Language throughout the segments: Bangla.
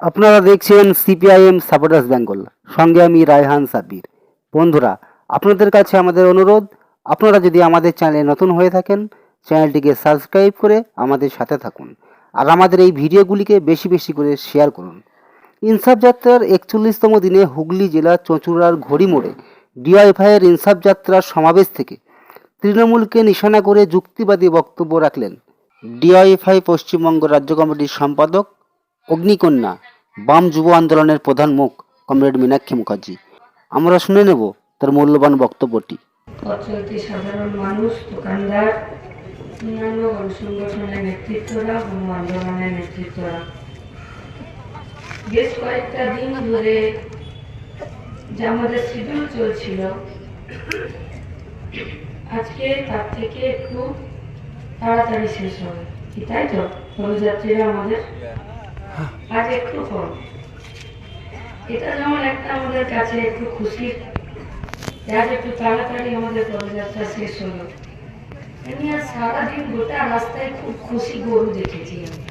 আপনারা দেখছেন সিপিআইএম সাপোর্টার্স বেঙ্গল। সঙ্গে আমি রায়হান সাব্বির। বন্ধুরা, আপনাদের কাছে আমাদের অনুরোধ, আপনারা যদি আমাদের চ্যানেলে নতুন হয়ে থাকেন, চ্যানেলটিকে সাবস্ক্রাইব করে আমাদের সাথে থাকুন। আর আমাদের এই ভিডিওগুলিকে বেশি বেশি করে শেয়ার করুন। ইনসাফ যাত্রার একচল্লিশতম দিনে হুগলি জেলার চঁচুড়ার ঘড়ি মোড়ে ডিওয়াইফাইয়ের ইনসাফ যাত্রার সমাবেশ থেকে তৃণমূলকে নিশানা করে যুক্তিবাদী বক্তব্য রাখলেন ডিওয়াইফাই পশ্চিমবঙ্গ রাজ্য কমিটির সম্পাদক অগ্নিকন্যা, বাম যুব আন্দোলনের প্রধান মুখ কমরেড মীনাক্ষী মুখার্জি। আমরা শুনে নেব তার মূল্যবান বক্তব্যটি। সাধারণ মানুষ, দোকানদার, অন্যান্য নেতৃত্বরা গণ আন্দোলনের নেতৃত্বরা। বেশ কয়েকটা দিন ধরে যে আমাদের চলছিল, আজকে তার থেকে একটু তাড়াতাড়ি শেষ হবে। তাই তো? পদযাত্রীরা আমাদের আজ একটু এটা যেমন একটা আমাদের কাছে একটু খুশির আজ একটু তাড়াতাড়ি আমাদের পদযাত্রা শেষ হলো। আর সারাদিন গোটা রাস্তায় খুব খুশি গরু দেখেছি আমি।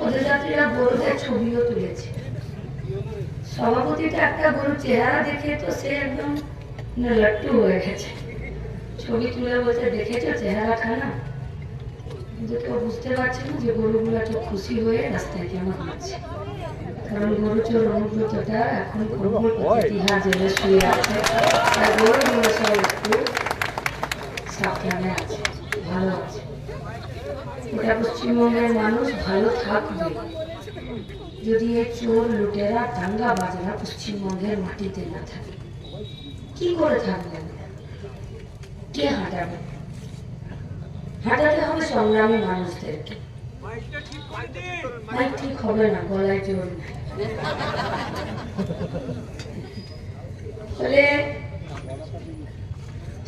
পদযাত্রীরা গরুদের ছবিও তুলেছে। সভাপতিটা একটা গরুর চেহারা দেখে তো সে একদম লাট্টু হয়ে গেছে। ছবি তুলে বলছে, দেখেছ চেহারাটা না? কেউ বুঝতে পারছে না যে গরুগুলো একটু খুশি হয়ে রাস্তায় কেমন হচ্ছে কারণ গরু অনুব্রতটা এখন ইতিহাস জেলে শুয়ে আছে। আর গরুগুলো সব একটু সাবধানে আছে ভালো আছে। এটা পশ্চিমবঙ্গের মানুষ ভালো থাকবে। যদি এই চোর লুটেরা দাঙ্গা বাজরা পশ্চিমবঙ্গের মাটিতে না থাকে কি করে থাকবে? কে হাঁটাবে? হাঁটাতে হবে সংগ্রামী মানুষদেরকে। মাইক ঠিক হবে না, গলায় জোর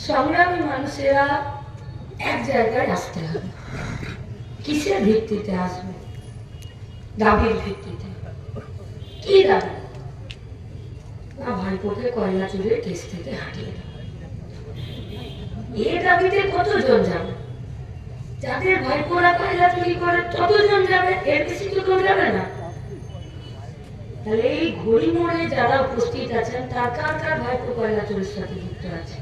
সংগ্রামী মানুষেরা এক জায়গায় আসতে হবে। কিসের ভিত্তিতে আসবে? দাবির ভিত্তিতে। কি দাবি? না, ভাইপোকে কয়লা চুরে কেস থেকে হাঁটিয়ে দেবে। এ দাবিতে কতজন যাবে? যাদের ভাইপোরা কয়লা চুরি করে ততজন যাবে এর বেশি তো কেউ যাবে না তাহলে এই ঘড়ি মোড়ে যারা উপস্থিত আছেন তার কার কার ভাইপো কয়লা চুরির সাথে যুক্ত আছে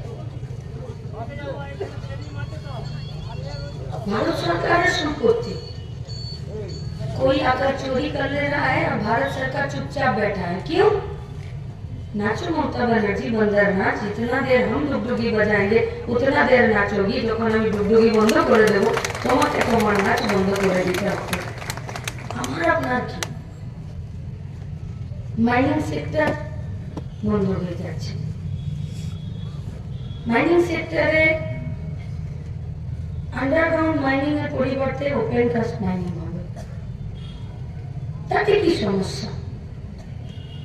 भारत सरकार है संपत्ति कोई अगर चोरी कर ले रहा है और भारत सरकार चुपचाप बैठा है क्यों नाचो ममता बनर्जी बंदर नाच जितना देर हम डुगडुगी बजाएंगे उतना देर नाचोगी যখন আমি ডুগডুগি বন্ধ করে দেবো তোমাকে তোমার নাচ বন্ধ করে দিতে হবে আমার আপনার কি মাইনিং সেক্টর বন্ধ হয়ে যাচ্ছে মাইনিং সেক্টরে আন্ডারগ্রাউন্ড মাইনিং এর পরিবর্তে ওপেন কাস্ট মাইনিং হবে তাতে কি সমস্যা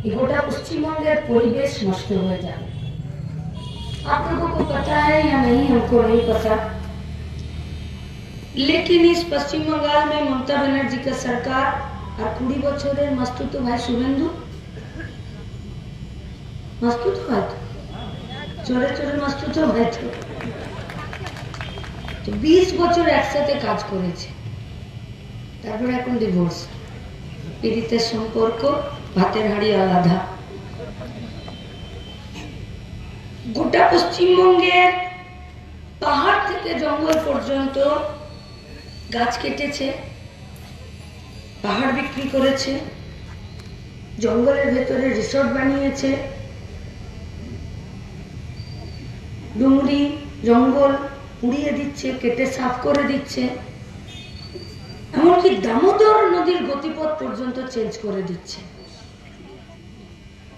ये गोटा पश्चिमबंगेर परिवेश नष्ट हो जाए आप लोगों को पता है या नहीं हमको नहीं पता लेकिन इस पश्चिम बंगाल में ममता बनर्जी का सरकार আর কুড়ি বছরের মাস্তুতো ভাই শুভেন্দু মাস্তুতো ভাই তো চোরে চোরে মাস্তুতো ভাই তো তো বিশ বছর একসাথে কাজ করেছে তারপর এখন ডিভোর্স পীড়িতের সম্পর্ক ভাতের হাড়ি আলাদা। গোটা পশ্চিমবঙ্গের পাহাড় থেকে জঙ্গল পর্যন্ত গাছ কেটেছে, পাহাড় বিক্রি করেছে, জঙ্গলের ভেতরে রিসোর্ট বানিয়েছে ডুংরি জঙ্গল পুড়িয়ে দিচ্ছে, কেটে সাফ করে দিচ্ছে, এমনকি দামোদর নদীর গতিপথ পর্যন্ত চেঞ্জ করে দিচ্ছে।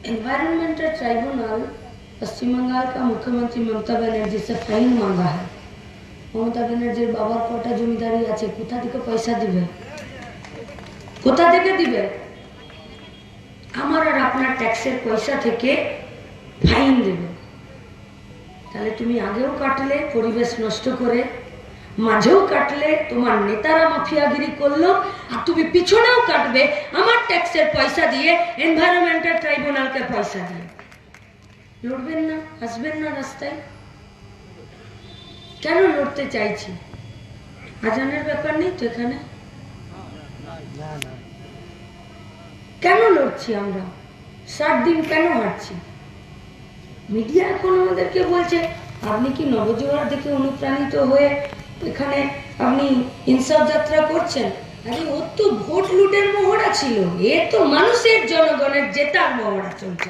एनवायरमेंटल ट्राइब्यूनल पश्चिम बंगाल का मुख्यमंत्री ममता बनर्जी से फाइन मांगा है মমতা ব্যানার্জির বাবার কটা জমিদারি আছে কোথা থেকে পয়সা দিবে কোথা থেকে দিবে আমার আর আপনার ট্যাক্সের পয়সা থেকে ফাইন দেবে তাহলে তুমি আগেও কাটলে পরিবেশ নষ্ট করে মাঝেও কাটলে তোমার নেতারা মাফিয়াগিরি করল, আর তুমি পিছনেও কাটবে আমার ট্যাক্সের পয়সা দিয়ে এনভায়রনমেন্টাল ট্রাইব্যুনালকে পয়সা দিয়ে। লড়বেন না, আসবেন না রাস্তায়। কেন লড়তে চাইছি? আজানের ব্যাপার নেই তো এখানে? কেন লড়ছি আমরা? ষাট দিন কেন হাঁটছি? মিডিয়া এখন আমাদেরকে বলছে, আপনি কি নবজোয়ার দেখে অনুপ্রাণিত হয়ে এখানে আপনি ইনসাফ যাত্রা করছেন আরে ওর তো ভোট লুটের মহড়া ছিল এ তো মানুষের জনগণের জেতার মহড়া চলছে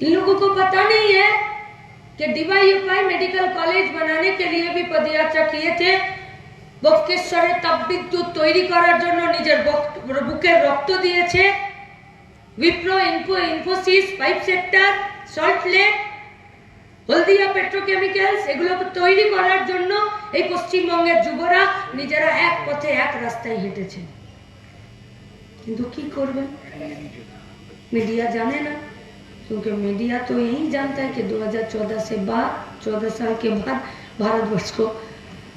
इन लोगों को पता नहीं है कि डीवाईएफआई मेडिकल कॉलेज बनाने के लिए भी पदयात्रा किए थे বক্রেশ্বরে তাপবিদ্যুৎ তৈরি করার জন্য নিজের বক- বুকের রক্ত দিয়েছে Wipro info Infosys pipe sector salt lake হলদিয়া পেট্রোকেমিক্যালস এগুলো তৈরি করার জন্য এই পশ্চিমবঙ্গের যুবরা নিজেরা এক পথে এক রাস্তায় হেঁটেছে কিন্তু কি করবেন मीडिया जाने ना क्योंकि मीडिया तो यही जानता है कि 2014 से बाद 14 साल के बाद भारतवर्ष को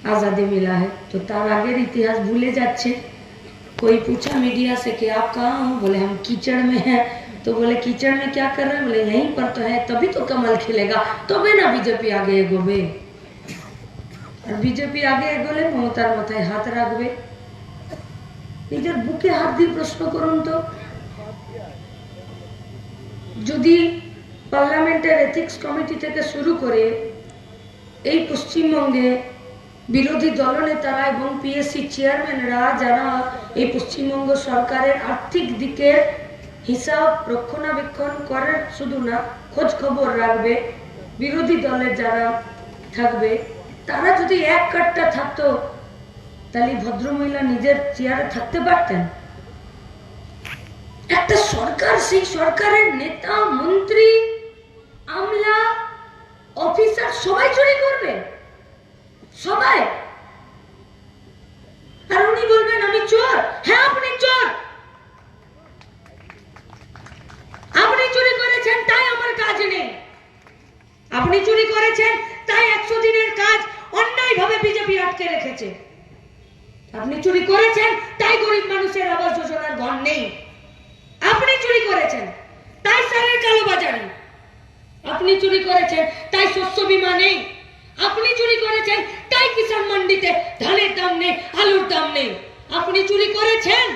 आज़ादी मिला है तो तार आगे इतिहास भूले जाच्छे कोई पूछा मीडिया से कि आप कहाँ हो बोले हम कीचड़ में हैं तो बोले कीचड़ में क्या कर रहे हैं बोले यहीं पर तो है तभी तो कमल खिलेगा तबे ना बीजेपी आगे एगोबे আর বিজেপি আগে এগোলে মমতার মাথায় হাত রাখবে নিজের বুকে হাত দিয়ে প্রশ্ন করুন তো যদি পার্লামেন্টের এথিক্স কমিটি থেকে শুরু করে এই পশ্চিমবঙ্গে বিরোধী দলনেতারা এবং পিএসসি চেয়ারম্যানরা যারা এই পশ্চিমবঙ্গ সরকারের আর্থিক দিকের হিসাব রক্ষণাবেক্ষণ করার শুধু না, খোঁজ খবর রাখবে, বিরোধী দলের যারা থাকবে, তারা যদি এক কাটটা থাকতো, তাহলে ভদ্রমহিলা নিজের চেয়ারে থাকতে পারতেন। একটা সরকার, সেই সরকারের নেতা, মন্ত্রী, আমলা, অফিসার, সবাই চুরি করবে। সবাই। আর উনি বলবেন, আমি চোর। হ্যাঁ আপনি চোর। আপনি চুরি করেছেন, তাই আমার কাজ নেই। আপনি চুরি করেছেন, তাই একশো দিনের কাজ অন্যায়ভাবে বিজেপি আটকে রেখেছে। আপনি চুরি করেছেন, তাই গরিব মানুষের আবাস যোজনার ঘর নেই। আপনি চুরি করেছেন, তাই সারের কালোবাজারি। আপনি চুরি করেছেন, তাই শস্য বীমা নেই। আপনি চুরি করেছেন, তাই কিষাণ মান্ডিতে ধানের দাম নেই, আলুর দাম নেই। আপনি চুরি করেছেন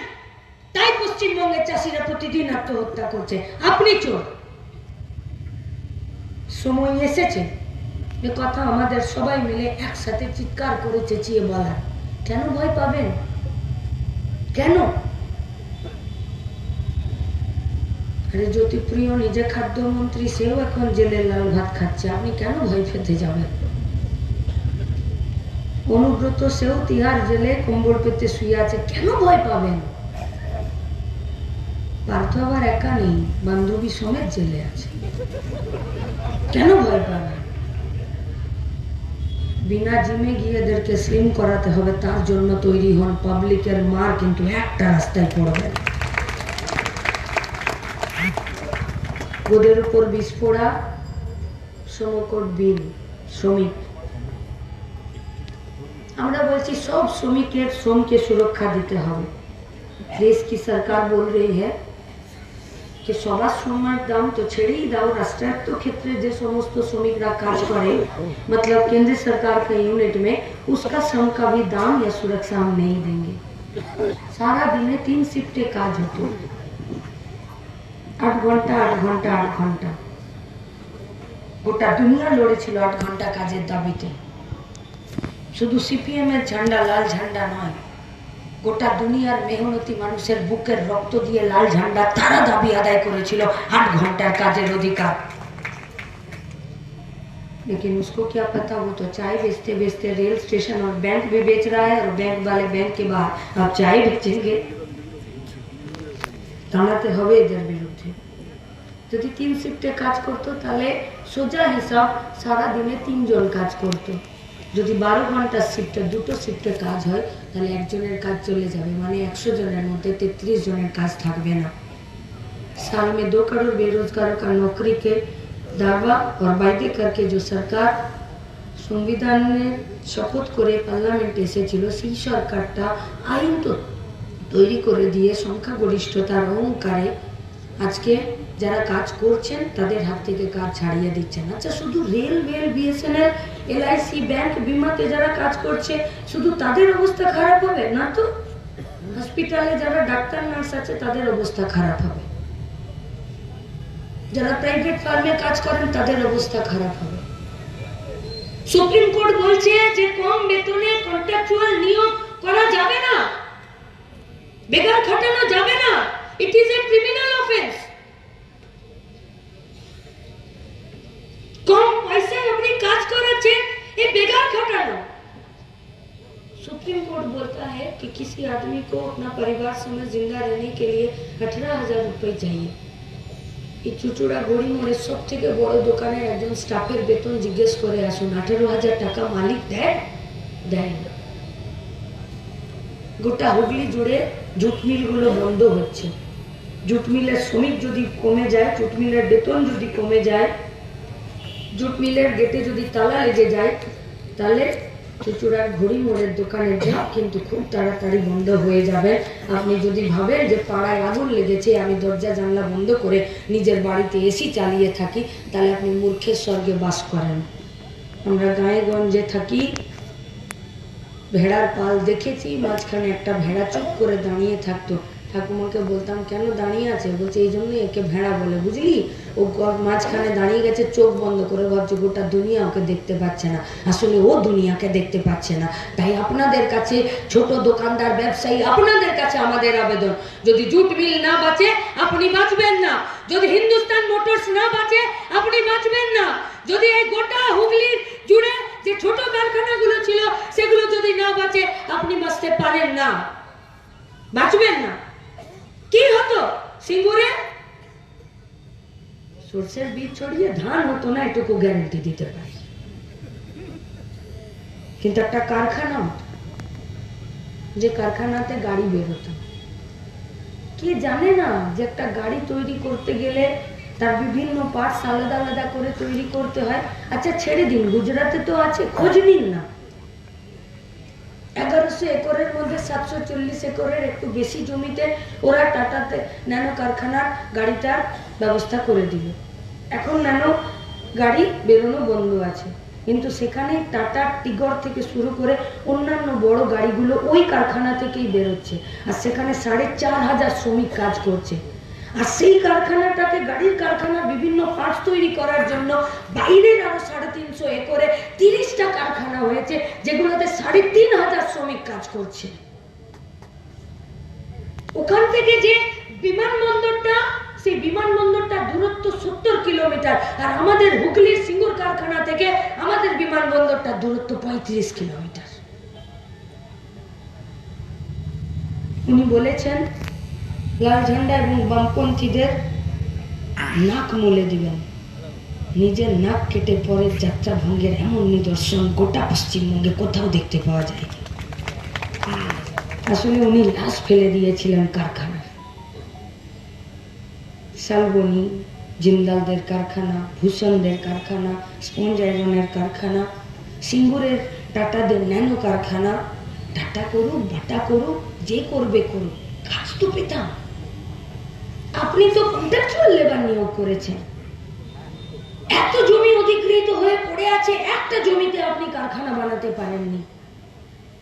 তাই পশ্চিমবঙ্গের চাষিরা প্রতিদিন আত্মহত্যা করছে। আপনি চোর সময় এসেছে এ কথা আমাদের সবাই মিলে একসাথে চিৎকার করে চেঁচিয়ে বলার। কেন ভয় পাবেন? কেন? আরে জ্যোতিপ্রিয়, নিজে খাদ্যমন্ত্রী, সেও এখন জেলে লাল ভাত খাচ্ছে। আপনি কেন ভয় পেতে যাবেন? অনুব্রত সেও তিহার জেলে কম্বল পেতে শুয়ে আছে। কেন ভয় পাবেন? পার্থ আবার একা নেই, বান্ধবী সমেত জেলে আছে। কেন ভয় পাবেন বিনা জিমে গিয়ে এদেরকে স্লিম করাতে হবে, তার জন্য তৈরি হন পাবলিকের মার, কিন্তু একটা রাস্তায় পড়বে ওদের উপর বিস্ফোরা শ্রমকোট বিল শ্রমিক। আমরা বলছি, সব শ্রমিকের শ্রমকে সুরক্ষা দিতে হবে। দেশ কি সরকার বল রही है যে সবার শ্রমের দাম তো ছেড়েই দাও রাষ্ট্রায়ত্ত ক্ষেত্রে যে সমস্ত শ্রমিকরা কাজ করে मतलब केंद्र सरकार के यूनिट में उसका श्रम का भी दाम या सुरक्षा हम नहीं देंगे সারা দিনে তিন শিফটে কাজ হতো আট ঘন্টা আট ঘন্টা আট ঘন্টা গোটা দুনিয়া লড়েছিল আট ঘন্টা কাজের দাবিতে শুধু সিপিএম এর ঝান্ডা লাল ঝান্ডা নয় গোটা দুনিয়ার মেহনতি মানুষের বুকের রক্ত দিয়ে লাল ঝান্ডা তারা দাবি আদায় করেছিল আট ঘন্টার কাজের অধিকার लेकिन उसको क्या पता वो तो चाय बेचते बेचते रेल स्टेशन और बैंक भी बेच रहा है और बैंक वाले बैंक के बाहर अब चाय बेचेंगे দাঁড়াতে হবে এদের বিরুদ্ধে যদি তিন শিফটে কাজ করতো তাহলে সোজা হিসাব সারা দিনে তিনজন কাজ করতো যদি বারো ঘন্টার শিফটে দুটো শিফটে কাজ হয় তাহলে একজনের কাজ চলে যাবে মানে একশো জনের মধ্যে তেত্রিশ জনের কাজ থাকবে না साल में दो करोड़ बेरोजगारों का नौकरी के दावा और वायदे करके जो सरकार সংবিধানের শপথ করে পার্লামেন্টে এসেছিল সেই সরকারটা আইন তো তৈরি করে দিয়ে সংখ্যাগরিষ্ঠতার অহংকারে আজকে যারা কাজ করছেন তাদের হাত থেকে কাজ ছাড়িয়ে দিচ্ছেন আচ্ছা শুধু rail bell BSNL LIC bank বিমাতে যারা কাজ করছে, শুধু তাদের অবস্থা খারাপ হবে না তো? হসপিটালে যারা ডাক্তার, নার্স আছে, তাদের অবস্থা খারাপ হবে। যারা প্রাইভেট ফার্মে কাজ করেন, তাদের অবস্থা খারাপ হবে। সুপ্রিম কোর্ট বলছে যে কম বেতনে কন্ট্রাকচুয়াল নিয়োগ করা যাবে না। বেকার খাটানো যাবে না। It is a criminal offence अठारह हजार रुपये चाहिए এই চুচুড়া গড়ি মোড়ের সব থেকে বড় দোকানের একজন স্টাফের বেতন জিজ্ঞেস করে আসুন আঠেরো হাজার টাকা মালিক দেয় দেয় না গোটা হুগলি জুড়ে জুট মিলগুলো বন্ধ হচ্ছে জুট মিলের শ্রমিক যদি কমে যায় জুট মিলের বেতন যদি কমে যায় জুট মিলের গেটে যদি তালা লেগে যায় তাহলে চুচুড়ার ঘড়ি মোড়ের দোকানের জন্য কিন্তু খুব তাড়াতাড়ি বন্ধ হয়ে যাবে। আপনি যদি ভাবেন যে পাড়ায় আগুন লেগেছে, আমি দরজা জানলা বন্ধ করে নিজের বাড়িতে এসি চালিয়ে থাকি, তাহলে আপনি মূর্খের স্বর্গে বাস করেন। আমরা গায়ে গঞ্জে থাকি, ভেড়ার পাল দেখেছি, মাঝখানে একটা ভেড়া চুপ করে দাঁড়িয়ে থাকতো। ঠাকুমাকে বলতাম, কেন দাঁড়িয়ে আছে? বলছে, এই জন্যই একে ভেড়া বলে, বুঝলি? ও মাঝখানে দাঁড়িয়ে গেছে, চোখ বন্ধ করে ভাবছে, গোটা দুনিয়া ওকে দেখতে পাচ্ছে না। আসলে ও দুনিয়াকে দেখতে পাচ্ছে না। তাই আপনাদের কাছে ছোট দোকানদার, ব্যবসায়ী, আপনাদের কাছে আমাদের আবেদন। যদি জুট মিল না বাঁচে, আপনি বাঁচবেন না। যদি হিন্দুস্তান মোটরস না বাঁচে, আপনি বাঁচবেন না। যদি এই গোটা হুগলির জুড়ে যে ছোট কারখানাগুলো ছিল, সেগুলো যদি না বাঁচে, আপনি বাঁচতে পারেন না। বাঁচবেন না। কি হতো? সিঙ্গুরে? সর্ষের বীজ ছড়িয়ে ধান হতো না, এটুকু গ্যারান্টি দিতে পারি। কিন্তু একটা কারখানা হতো, যে কারখানাতে গাড়ি বেরোতো কে জানে না যে একটা গাড়ি তৈরি করতে গেলে তার বিভিন্ন পার্টস আলাদা আলাদা করে তৈরি করতে হয়। আচ্ছা ছেড়ে দিন, গুজরাটে তো আছে, খোঁজ নিন না। এগারোশো একরের মধ্যে সাতশো চল্লিশ একরের একটু বেশি জমিতে ওরা টাটাতে ন্যানো কারখানার গাড়িটার ব্যবস্থা করে দিল। এখন ন্যানো গাড়ি বেরোনো বন্ধ আছে। কিন্তু সেখানে টাটা টিগর থেকে শুরু করে অন্যান্য বড় গাড়িগুলো ওই কারখানা থেকেই বেরোচ্ছে। আর সেখানে সাড়ে চার হাজার শ্রমিক কাজ করছে। আর সেই কারখানাটাকে গাড়ির কারখানা বিভিন্ন পার্টস তৈরি করার জন্য বাইরের আরও সাড়ে তিনশো একরে তিরিশটা কারখানা হয়েছে, যেগুলোতে সাড়ে তিন হাজার শ্রমিক কাজ করছে। ওখান থেকে যে বিমানবন্দরটা, সেই বিমানবন্দরটা দূরত্ব সত্তর কিলোমিটার, আর আমাদের হুগলির সিঙ্গুর কারখানা থেকে আমাদের বিমানবন্দরটা দূরত্ব পঁয়ত্রিশ কিলোমিটার। উনি বলেছেন লাল ঝান্ডা এবং বামপন্থীদের নাক মলে দিবেন। নিজের নাক কেটে পরের যাত্রা ভঙ্গের এমন নিদর্শন গোটা পশ্চিমবঙ্গে কোথাও দেখতে পাওয়া যায় আসলে উনি লাশ ফেলে দিয়েছিলেন কারখানা শালবনি, জিন্দালদের কারখানা, ভূষণদের কারখানা স্পঞ্জ আয়রনের কারখানা, সিঙ্গুরের, টাটাদের ন্যানো কারখানা, টাটা করুক, বাটা করুক, যে করবে করুক কাজ তো পেতাম। আপনি তো কন্ট্রাকচুয়াল লেবার নিয়োগ করেছেন। এত জমি অধিকৃত হয়ে পড়ে আছে, একটা জমিতে আপনি কারখানা বানাতে পারেননি।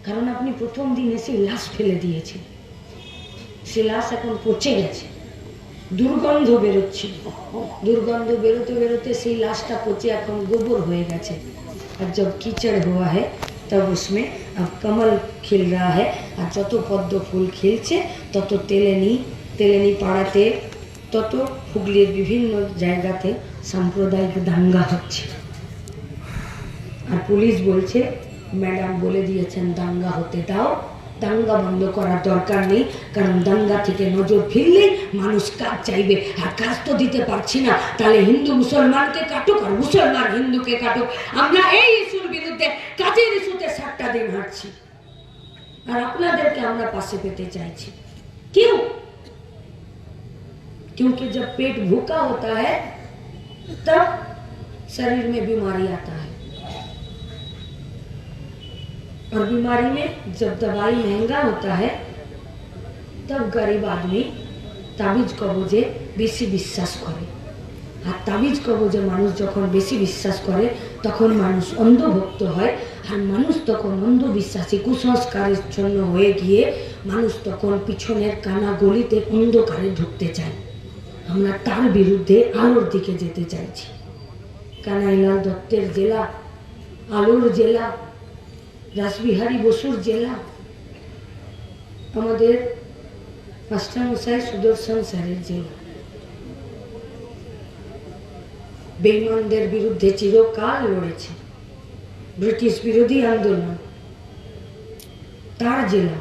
কারণ আপনি প্রথম দিন এসে লাশ ফেলে দিয়েছেন। সে লাশ এখন পচে গেছে। দুর্গন্ধ বেরোচ্ছে। দুর্গন্ধ বেরোতে বেরোতে সেই লাশটা পচে এখন গোবর হয়ে গেছে। আর যব কিচড় হওয়া হয় তব উসমে কমল খিল রা হ্যাঁ আর যত পদ্ম ফুল খেলছে, তত তেলেনি তেলেনি পাড়াতে তত হুগলির বিভিন্ন জায়গাতে সাম্প্রদায়িক দাঙ্গা হচ্ছে। আর পুলিশ বলছে, ম্যাডাম বলে দিয়েছেন, দাঙ্গা হতে দাও। দাঙ্গা বন্ধ করার দরকার নেই, কারণ দাঙ্গা থেকে নজর ফিরলে মানুষ কাজ চাইবে। আর কাজ তো দিতে পারছি না, তাহলে হিন্দু মুসলমানকে কাটুক আর মুসলমান হিন্দুকে কাটুক। আমরা এই ইস্যুর বিরুদ্ধে কাজের ইস্যুতে সাতটা দিন হাঁটছি। আর আপনাদেরকে আমরা পাশে পেতে চাইছি। কেউ क्योंकि जब पेट भूखा होता है तब शरीर में बीमारी आता है और बीमारी में जब दवाई महंगा होता है तब गरीब आदमी তাবিজ কবজে বেশি বিশ্বাস করে আর তাবিজ কবজে মানুষ যখন বেশি বিশ্বাস করে তখন মানুষ অন্ধভক্ত হয় আর মানুষ তখন অন্ধবিশ্বাসী কুসংস্কারের জন্য হয়ে গিয়ে মানুষ তখন পিছনের কানা গলিতে অন্ধকারে ঢুকতে চায় আমরা তার বিরুদ্ধে আলোর দিকে যেতে চাইছি। কানাইলাল দত্তের জেলা, আলোর জেলা, রাসবিহারী বসুর জেলা। আমাদের মাস্টারমশাই সুদর্শন স্যারের জেলা। বেইমানদের বিরুদ্ধে চিরকাল লড়েছে। ব্রিটিশ বিরোধী আন্দোলন, তার জেলা।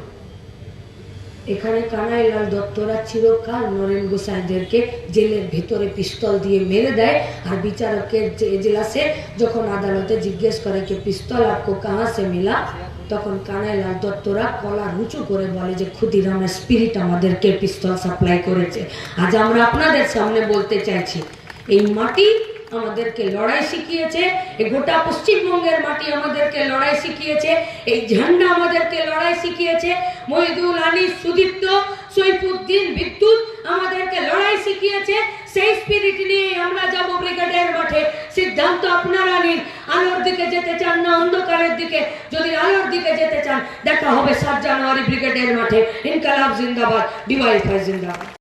এখানে কানাইলাল দত্তরা চিরকাল নরেন গোসাইদেরকে জেলের ভিতরে পিস্তল দিয়ে মেরে দেয়, আর বিচারকের যে এজলাসে যখন আদালতে জিজ্ঞেস করে যে পিস্তল আপকো কাহা সে মিলা, তখন কানাইলাল দত্তরা কলা উঁচু করে বলে যে ক্ষুদিরামের স্পিরিট আমাদেরকে পিস্তল সাপ্লাই করেছে। আজ আমরা আপনাদের সামনে বলতে চাইছি, এই মাটি আমাদেরকে লড়াই শিখিয়েছে, এই গোটা পশ্চিমবঙ্গের মাটি আমাদেরকে লড়াই শিখিয়েছে, এই ঝান্ডা আমাদেরকে লড়াই শিখিয়েছে, মহিদুল আলী সুদীপ্ত, সৈফুদ্দিন, বিদ্যুৎ আমাদেরকে লড়াই শিখিয়েছে, সেই স্পিরিট নিয়ে আমরা যাব ব্রিগেডের মাঠে। সিদ্ধান্ত আপনারা নিন, আলোর দিকে যেতে চান না অন্ধকারের দিকে? যদি আলোর দিকে যেতে চান, দেখা হবে সাত জানুয়ারি ব্রিগেডের মাঠে। ইনকালাব জিন্দাবাদ, ডিওয়াইফাই জিন্দাবাদ।